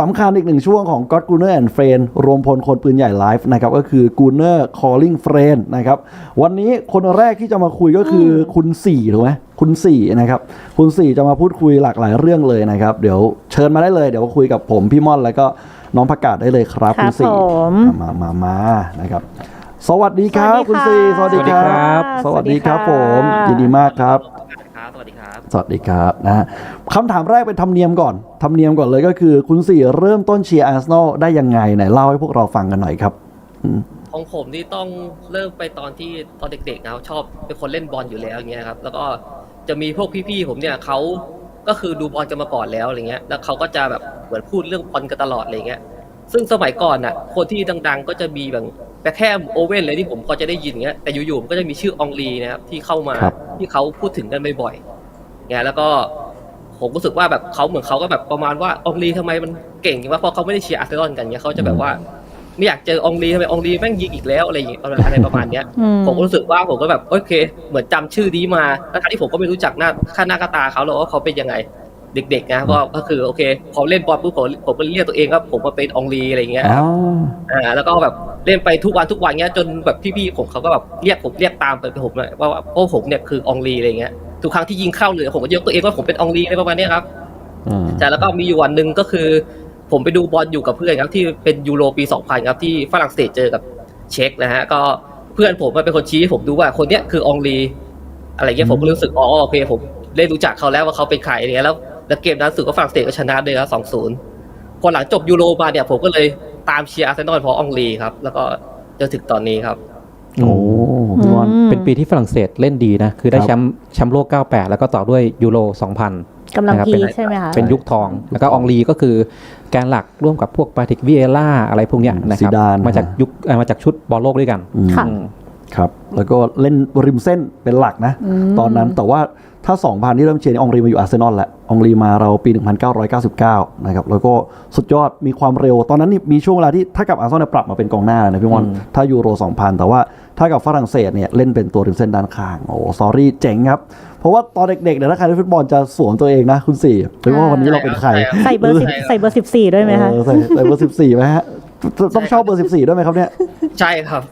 สำคัญอีกหนึ่งช่วงของ God Gunner and Friend รวมพลคนปืนใหญ่ไลฟ์นะครับก็คือ Gunner Calling Friend นะครับวันนี้คนแรกที่จะมาคุยก็คืออคุณสี่ถูกไหมคุณสี่นะครับคุณสี่จะมาพูดคุยหลากหลายเรื่องเลยนะครับ เดี๋ยวเชิญมาได้เลย เดี๋ยวคุยกับผมพี่ม่อนแล้วก็น้องประกาศได้เลยครับครัคุบณสี่ผมมามามานะครับ สวัสดีครับสวัสดีคุณค่ะสี่สวัสดีครับสสวัวัสสดีดีคค่ะรับผมยินดีมากครับครับสวัสดีครับ สวัสดีครับนะฮะคำถามแรกเป็นธรรมเนียมก่อนธรรมเนียมก่อนเลยก็คือคุณสี่เริ่มต้นเชียร์อาร์เซนอลได้ยังไงไหนเล่าให้พวกเราฟังกันหน่อยครับอืมของผมนี่ต้องเริ่มไปตอนที่ตอนเด็กๆนะครับชอบเป็นคนเล่นบอลอยู่แล้วอย่างเงี้ยครับ แล้วก็จะมีพวกพี่ๆผมเนี่ยเขาก็คือดูบอลกันมาก่อนแล้วอะไรเงี้ย แล้วเขาก็จะแบบเหมือนพูดเรื่องบอลกันตลอดอะไรเงี้ย ซึ่งสมัยก่อนน่ะ คนที่ดังๆ ก็จะมีแบบแต่แค่โอเว่นเลยที่ผมพอจะได้ยินเงี้ย แต่อยู่ๆมันก็จะมีชื่ออองลีนะครับที่เข้ามาครับที่เขาพูดถึงกันบ่อยๆ เงี้ยแล้วก็ผมรู้สึกว่าแบบเขาเหมือนเขาก็แบบประมาณว่าอองลีทำไมมันเก่งอย่างว่าเพราะเขาไม่ได้เชียร์อาร์เซนอลกันเงี้ยเขาจะแบบว่าไม่อยากเจออองลีทำไมอองลีแม่งยิงอีกแล้วอะไรอย่างเงี้ยอะไรประมาณเนี้ยอืมผมก็รู้สึกว่าผมก็แบบโอเค เหมือนจำชื่อนี้มาทั้งที่ผมก็ไม่รู้จักหน้าค่าหน้าค่าตาเขาหรอกว่าเขาเป็นยังไงเด็กๆนะก็ก็คือโอเคพอเล่นบอลปุ๊บผมผมก็เรียกตัวเองว่าผมมาเป็นอองลีอะไรอย่างเงี้ยอ๋ออ่าแล้วก็แบบเล่นไปทุกวันทุกวันเงี้ยจนแบบพี่ๆผมเขาก็แบบเรียกผมเรียกตามไปผมเลยว่าว่าโอ้ผมเนี่ยคืออองลีอะไรเงี้ย ทุกครั้งที่ยิงเข้าเลยผมก็ยกตัวเองว่าผมเป็นอองลีอะไรประมาณเนี้ยครับอืมแต่แล้วก็มีอยู่วันหนึ่งก็คือ ผมไปดูบอลอยู่กับเพื่อนครับที่เป็นยูโรปี 2000 ครับที่ฝรั่งเศสเจอกับเช็กนะฮะก็เพื่อนผมมันเป็นคนชี้ให้ผมดูว่าคนเนี้ยคืออองลีอะไรเงี้ยผมก็รู้สึกอ๋อโอเคผมได้รู้จักเขาแล้วว่าเขาเป็นใครอะไรเงี้ยแล้วแล้วเกมนั้นรู้สึกว่าฝรั่งเศสก็ชนะเลยครับ2-0พอหลังจบยูโรมาเนี่ยผมก็เลยตามเชียร์อาร์เซนอลเพราะอองลีครับ แล้วก็จนถึงตอนนี้ครับ โอ้พี่บอลอืมเป็นปีที่ฝรั่งเศสเล่นดีนะ คือได้ครับแชมป์แชมป์โลก 98 แล้วก็ต่อด้วยยูโร 2000กำลังนะครับพีเป็นคใช่ไหมคะเป็นยุคทอง แล้วก็อองลีก็คือแกนหลักร่วมกับพวกปาติกวิเอล่าอะไรพวกเนี้ยนะครับซีดานมาจากยุคเอ่อมาจากชุดบอลโลกด้วยกันอืม ค่ะอืมครับแล้วก็เล่นริมเส้นเป็นหลักนะอืมตอนนั้นแต่ว่าถ้า 2000 ที่เริ่มเชียร์นี่อองรีมาอยู่อาร์เซนอลแหละอองรีมาเราปี 1999 นะครับ แล้วก็สุดยอดมีความเร็ว ตอนนั้นนี่มีช่วงเวลาที่ถ้ากับอาร์เซนอลเนี่ยปรับมาเป็นกองหน้านะพี่มอนอืมถ้ายูโร 2000 แต่ว่าถ้ากับฝรั่งเศสเนี่ยเล่นเป็นตัวริมเส้นด้านข้าง โอ้สอรี่เจ๋งครับ เพราะว่าตอนเด็กๆเนี่ยถ้าใครเล่นฟุตบอลจะสวมตัวเองนะคุณสี่หรือว่าวันนี้เราเป็นใครใส่เบอร์สิบใช่ครับใส่เบอร์สิบสี่ด้วยไหมคะเออใส่ใส่เบอร์14ไหมฮะต้องชอบเบอร์14ด้วยไหมครับเนี่ยใช่ครับ